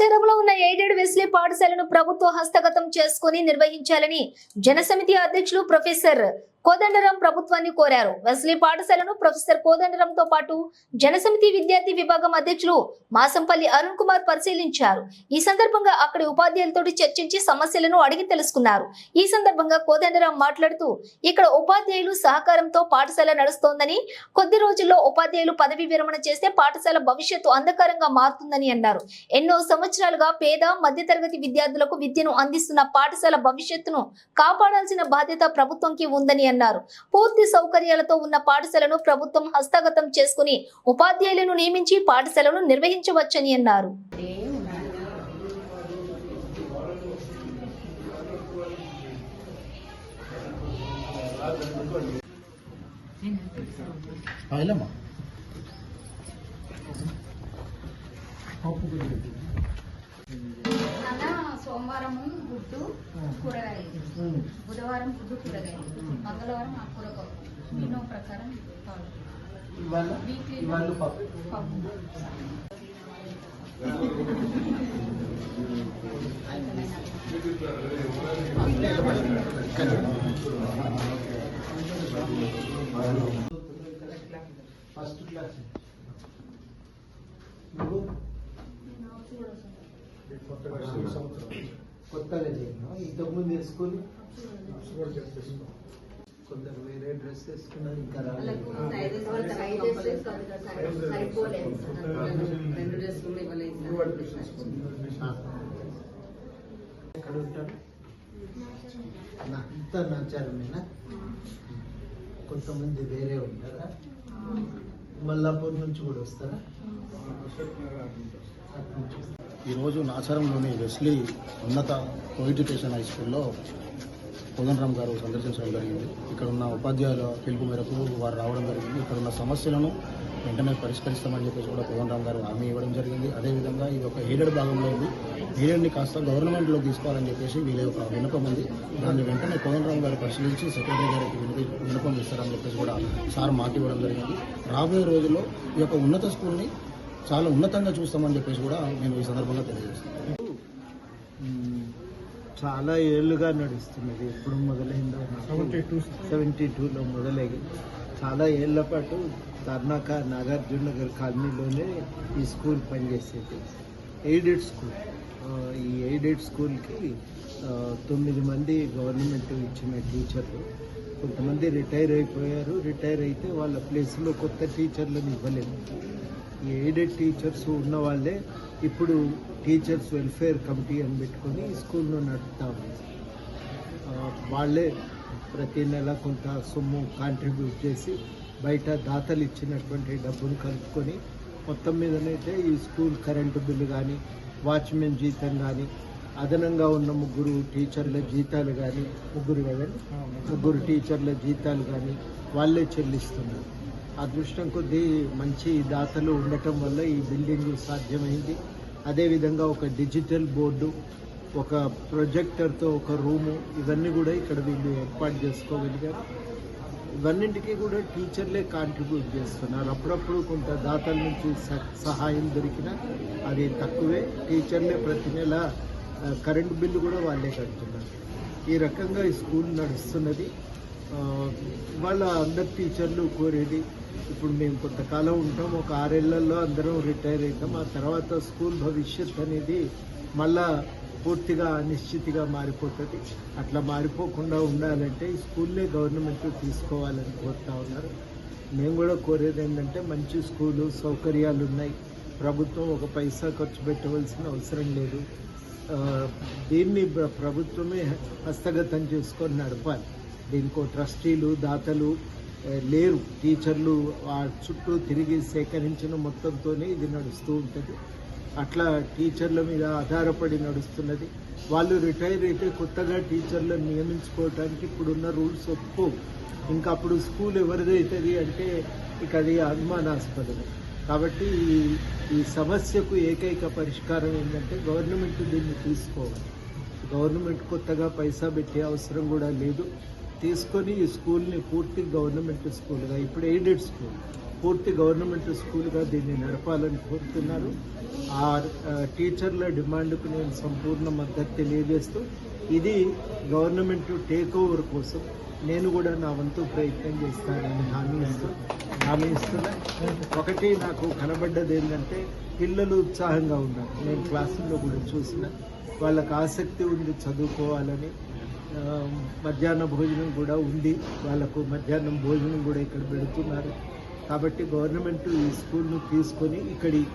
నాచారంలో ఉన్న aided Wesley పాఠశాలను ప్రభుత్వ హస్తగతం చేసుకుని నిర్వహించాలని జనసమితి అధ్యక్షులు ప్రొఫెసర్ కోదండరాం ప్రభుత్వాన్ని కోరారు. వెస్లీ పాఠశాలను ప్రొఫెసర్ కోదండరాంతో పాటు జనసమితి విద్యార్థి విభాగం అధ్యక్షులు మాసంపల్లి అరుణ్ కుమార్ పరిశీలించారు. ఈ సందర్భంగా అక్కడి ఉపాధ్యాయులతో చర్చించి సమస్యలను అడిగి తెలుసుకున్నారు. ఈ సందర్భంగా కోదండరాం మాట్లాడుతూ ఇక్కడ ఉపాధ్యాయులు సహకారంతో పాఠశాల నడుస్తోందని కొద్ది రోజుల్లో ఉపాధ్యాయులు పదవి విరమణ చేస్తే పాఠశాల భవిష్యత్తు అంధకారంగా మారుతుందని అన్నారు. ఎన్నో సంవత్సరాలుగా పేద మధ్యతరగతి విద్యార్థులకు విద్యను అందిస్తున్న పాఠశాల భవిష్యత్తును కాపాడాల్సిన బాధ్యత ప్రభుత్వంకి ఉందని అన్నారు. పూర్తి సౌకర్యాలతో ఉన్న పాఠశాలను ప్రభుత్వం హస్తగతం చేసుకుని ఉపాధ్యాయులను నియమించి పాఠశాలను నిర్వహించవచ్చని అన్నారు. వెళ్ళమ్మా. గుడ్డు కూరగాయలు. బుధవారం గుడ్డు కూరగాయలు. మంగళవారం ఆ కూరగాయలు మెనూ ప్రకారం పప్పు. పప్పు. First class. నువ్వు? కొత్తగా చేసినావు ఇంతకుముందు వేసుకొని కొందరు వేరే డ్రెస్ వేసుకున్నారు ఇంకా డ్రెస్సులు ఇవ్వలేదు ఎక్కడ ఉంటారు? నా- అంతా నచ్చారమేనా కొంతమంది వేరే ఉంటారా? మల్లాపూర్ నుంచి కూడా వస్తారా. అటు నుంచి వస్తారా? ఈరోజు నాచారంలోని వెస్లీ ఉన్నత కో ఎడ్యుకేషన్ హై స్కూల్లో కోదండరామ్ గారు సందర్శించడం జరిగింది. ఇక్కడ ఉన్న ఉపాధ్యాయుల పిలుపు మేరకు వారు రావడం జరిగింది. ఇక్కడ ఉన్న సమస్యలను వెంటనే పరిష్కరిస్తామని చెప్పేసి కూడా కోదండరామ్ గారు హామీ ఇవ్వడం జరిగింది. అదేవిధంగా ఇది ఒక ఎయిడెడ్ భాగంలో ఉంది. ఎయిడెడ్ని కాస్త గవర్నమెంట్లో తీసుకోవాలని చెప్పేసి వీళ్ళ యొక్క వినపం ఉంది. దాన్ని వెంటనే కోదండరామ్ గారు పరిశీలించి సెక్రటరీ గారికి వినపి వినపం ఇస్తారని చెప్పేసి కూడా సార్ మాట ఇవ్వడం జరిగింది. రాబోయే రోజుల్లో ఈ యొక్క ఉన్నత స్కూల్ని చాలా ఉన్నతంగా చూస్తామని చెప్పేసి కూడా నేను ఈ సందర్భంగా తెలియజేస్తాను. చాలా ఏళ్ళుగా నడుస్తున్నది. ఎప్పుడు మొదలైందో సెవెంటీ టూ సెవెంటీ టూలో మొదలయ్యి చాలా ఏళ్ళ పాటు తర్నాక నాగార్జున నగర్ కాలనీలోనే ఈ స్కూల్ పనిచేసేది. Aided school. ఈ ఎయిడెడ్ స్కూల్కి తొమ్మిది మంది గవర్నమెంట్ ఇచ్చిన టీచర్లు కొంతమంది రిటైర్ అయిపోయారు. రిటైర్ అయితే వాళ్ళ ప్లేస్లో కొత్త టీచర్లను ఇవ్వలేదు. ఈ ఎయిడెడ్ టీచర్స్ ఉన్న వాళ్ళే ఇప్పుడు టీచర్స్ వెల్ఫేర్ కమిటీ అని పెట్టుకొని స్కూల్లో నడుపుతాము నడుపుతా వాళ్ళే ప్రతి నెల కొంత సొమ్ము కాంట్రిబ్యూట్ చేసి బయట దాతలు ఇచ్చినటువంటి డబ్బును కలుపుకొని మొత్తం మీదనైతే ఈ స్కూల్ కరెంటు బిల్లు కానీ వాచ్మెన్ జీతం కానీ అదనంగా ఉన్న ముగ్గురు టీచర్ల జీతాలు కానీ ముగ్గురు కదండి ముగ్గురు టీచర్ల జీతాలు కానీ వాళ్ళే చెల్లిస్తున్నారు. అదృష్టం కొద్దీ మంచి దాతలు ఉండటం వల్ల ఈ బిల్డింగ్ సాధ్యమైంది. అదేవిధంగా ఒక డిజిటల్ బోర్డు ఒక ప్రొజెక్టర్తో ఒక రూము ఇవన్నీ కూడా ఇక్కడ వీళ్ళు ఏర్పాటు చేసుకోగలిగారు. ఇవన్నింటికి కూడా టీచర్లే కాంట్రిబ్యూట్ చేస్తున్నారు. అప్పుడప్పుడు కొంత దాతల నుంచి స- సహాయం దొరికినా అది తక్కువే. టీచర్లే ప్రతి నెల కరెంటు బిల్లు కూడా వాళ్ళే కడుతున్నారు. ఈ రకంగా ఈ స్కూల్ నడుస్తున్నది. వాళ్ళ అందరు టీచర్లు కోరేది ఇప్పుడు మేము కొంతకాలం ఉంటాం ఒక ఆరేళ్ళలో అందరం రిటైర్ అవుతాం ఆ తర్వాత స్కూల్ భవిష్యత్ అనేది మళ్ళా పూర్తిగా అనిశ్చితిగా మారిపోతుంది. అట్లా మారిపోకుండా ఉండాలంటే ఈ స్కూల్లే గవర్నమెంట్ తీసుకోవాలని కోరుతా ఉన్నారు. మేము కూడా కోరేది ఏంటంటే మంచి స్కూలు సౌకర్యాలు ఉన్నాయి. ప్రభుత్వం ఒక పైసా ఖర్చు పెట్టవలసిన అవసరం లేదు. దీన్ని ప్రభుత్వమే హస్తగతం చేసుకొని నడపాలి. దీనికో ట్రస్టీలు దాతలు లేరు. టీచర్లు ఆ చుట్టూ తిరిగి సేకరించిన మొత్తంతోనే ఇది నడుస్తూ ఉంటుంది. అట్లా టీచర్ల మీద ఆధారపడి నడుస్తున్నది. వాళ్ళు రిటైర్ అయితే కొత్తగా టీచర్లను నియమించుకోవటానికి ఇప్పుడున్న రూల్స్ ఒప్పుకో ఇంకా అప్పుడు స్కూల్ ఎవరిదైతుంది అంటే ఇక అది అనుమానాస్పదం కాబట్టి ఈ ఈ సమస్యకు ఏకైక పరిష్కారం ఏంటంటే గవర్నమెంట్ దీన్ని తీసుకోవాలి. గవర్నమెంట్ కొత్తగా పైసా పెట్టే అవసరం కూడా లేదు. తీసుకొని ఈ స్కూల్ని పూర్తి గవర్నమెంట్ స్కూల్గా ఇప్పుడు ఎయిడెడ్ స్కూల్ పూర్తి గవర్నమెంట్ స్కూల్గా దీన్ని నడపాలని కోరుతున్నారు. ఆ టీచర్ల డిమాండ్కు నేను సంపూర్ణ మద్దతు తెలియజేస్తూ ఇది గవర్నమెంట్ టేక్ ఓవర్ కోసం నేను కూడా నా వంతు ప్రయత్నం చేస్తానని హామీ ఇస్తూ హామీ ఇస్తున్నా. ఒకటి నాకు కనబడ్డది ఏంటంటే పిల్లలు ఉత్సాహంగా ఉన్నారు. నేను క్లాసుల్లో కూడా చూసిన వాళ్ళకి ఆసక్తి ఉంది చదువుకోవాలని. మధ్యాహ్న భోజనం కూడా ఉంది. వాళ్ళకు మధ్యాహ్నం భోజనం కూడా ఇక్కడ పెడుతున్నారు. కాబట్టి గవర్నమెంట్ ఈ స్కూల్ను తీసుకొని ఇక్కడి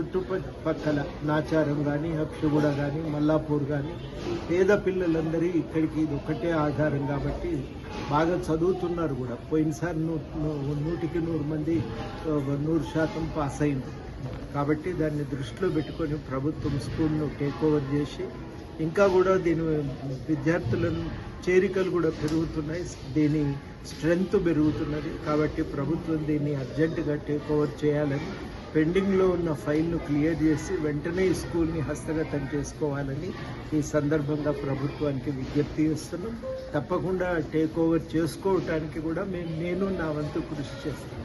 చుట్టుపక్కల నాచారం కానీ హప్షగూడ కానీ మల్లాపూర్ కానీ పేద పిల్లలందరి ఇక్కడికి ఇది ఒకటే ఆధారం కాబట్టి బాగా చదువుతున్నారు కూడా. పోయినసారి నూ నూ- నూటికి నూరు మంది నూరు శాతం పాస్ అయింది. కాబట్టి దాన్ని దృష్టిలో పెట్టుకొని ప్రభుత్వం స్కూల్ను టేక్ ఓవర్ చేసి ఇంకా కూడా దీని విద్యార్థులను చేరికలు కూడా పెరుగుతున్నాయి. దీని స్ట్రెంగ్త్ పెరుగుతున్నది. కాబట్టి ప్రభుత్వం దీన్ని అర్జెంటుగా టేక్ ఓవర్ చేయాలని పెండింగ్లో ఉన్న ఫైల్ను క్లియర్ చేసి వెంటనే ఈ స్కూల్ని హస్తగతం చేసుకోవాలని ఈ సందర్భంగా ప్రభుత్వానికి విజ్ఞప్తి చేస్తున్నాం. తప్పకుండా టేక్ ఓవర్ చేసుకోవటానికి కూడా మేము నేను నా వంతు కృషి చేస్తాను